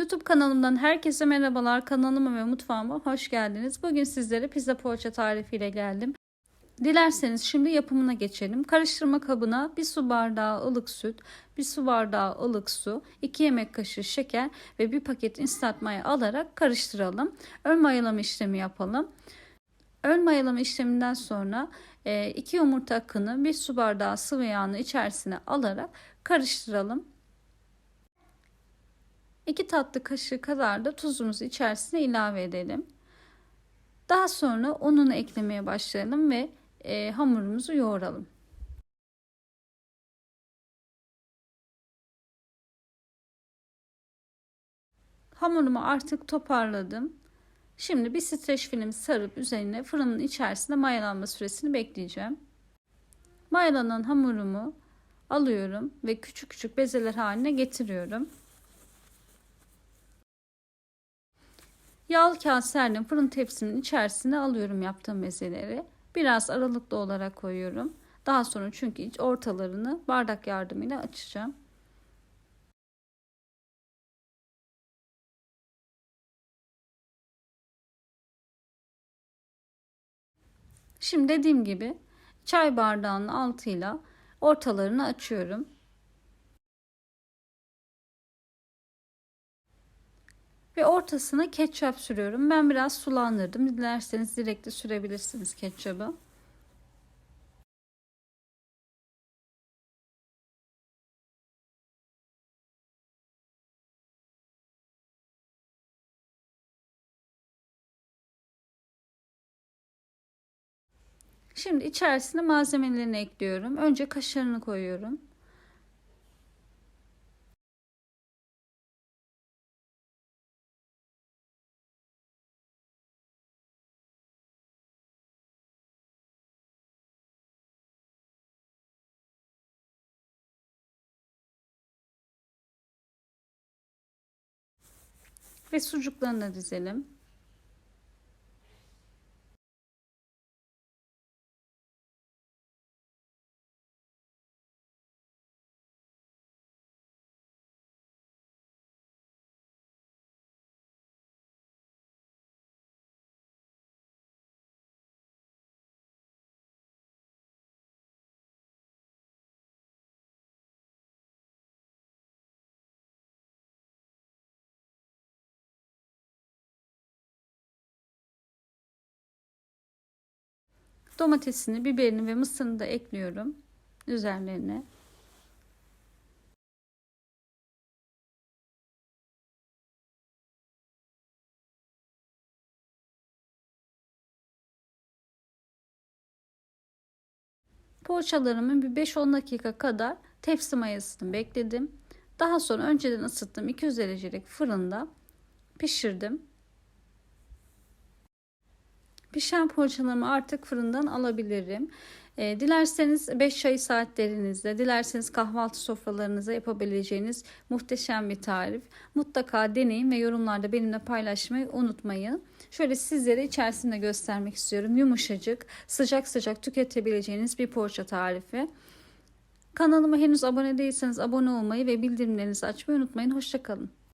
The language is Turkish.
YouTube kanalımdan herkese merhabalar. Kanalıma ve mutfağıma hoş geldiniz. Bugün sizlere pizza poğaça tarifiyle geldim. Dilerseniz şimdi yapımına geçelim. Karıştırma kabına 1 su bardağı ılık süt, 1 su bardağı ılık su, 2 yemek kaşığı şeker ve 1 paket instant maya alarak karıştıralım. Ön mayalama işlemi yapalım. Ön mayalama işleminden sonra 2 yumurta akını 1 su bardağı sıvı yağını içerisine alarak karıştıralım. 2 tatlı kaşığı kadar da tuzumuzu içerisine ilave edelim. Daha sonra ununu eklemeye başlayalım ve e, hamurumuzu yoğuralım. Hamurumu artık toparladım. Şimdi bir streç film sarıp üzerine fırının içerisinde mayalanma süresini bekleyeceğim. Mayalanan hamurumu alıyorum ve küçük küçük bezeler haline getiriyorum. Yağlı kağıt serdim fırın tepsimin içerisine alıyorum yaptığım bezeleri. Biraz aralıklı olarak koyuyorum. Daha sonra çünkü iç ortalarını bardak yardımıyla açacağım. Şimdi dediğim gibi çay bardağının altıyla ortalarını açıyorum. Ve ortasına ketçap sürüyorum. Ben biraz sulandırdım. Dilerseniz direkt de sürebilirsiniz ketçabı. Şimdi içerisine malzemelerini ekliyorum. Önce kaşarını koyuyorum. Ve sucuklarını dizelim. Domatesini, biberini ve mısırını da ekliyorum üzerlerine. Poğaçalarımı bir 5-10 dakika kadar tepsi mayasını bekledim. Daha sonra önceden ısıttığım 200 derecelik fırında pişirdim. Pişen poğaçalarımı artık fırından alabilirim. E, dilerseniz 5 çay saatlerinizde, dilerseniz kahvaltı sofralarınıza yapabileceğiniz muhteşem bir tarif. Mutlaka deneyin ve yorumlarda benimle paylaşmayı unutmayın. Şöyle sizlere içerisinde göstermek istiyorum. Yumuşacık, sıcak sıcak tüketebileceğiniz bir poğaça tarifi. Kanalıma henüz abone değilseniz abone olmayı ve bildirimlerinizi açmayı unutmayın. Hoşçakalın.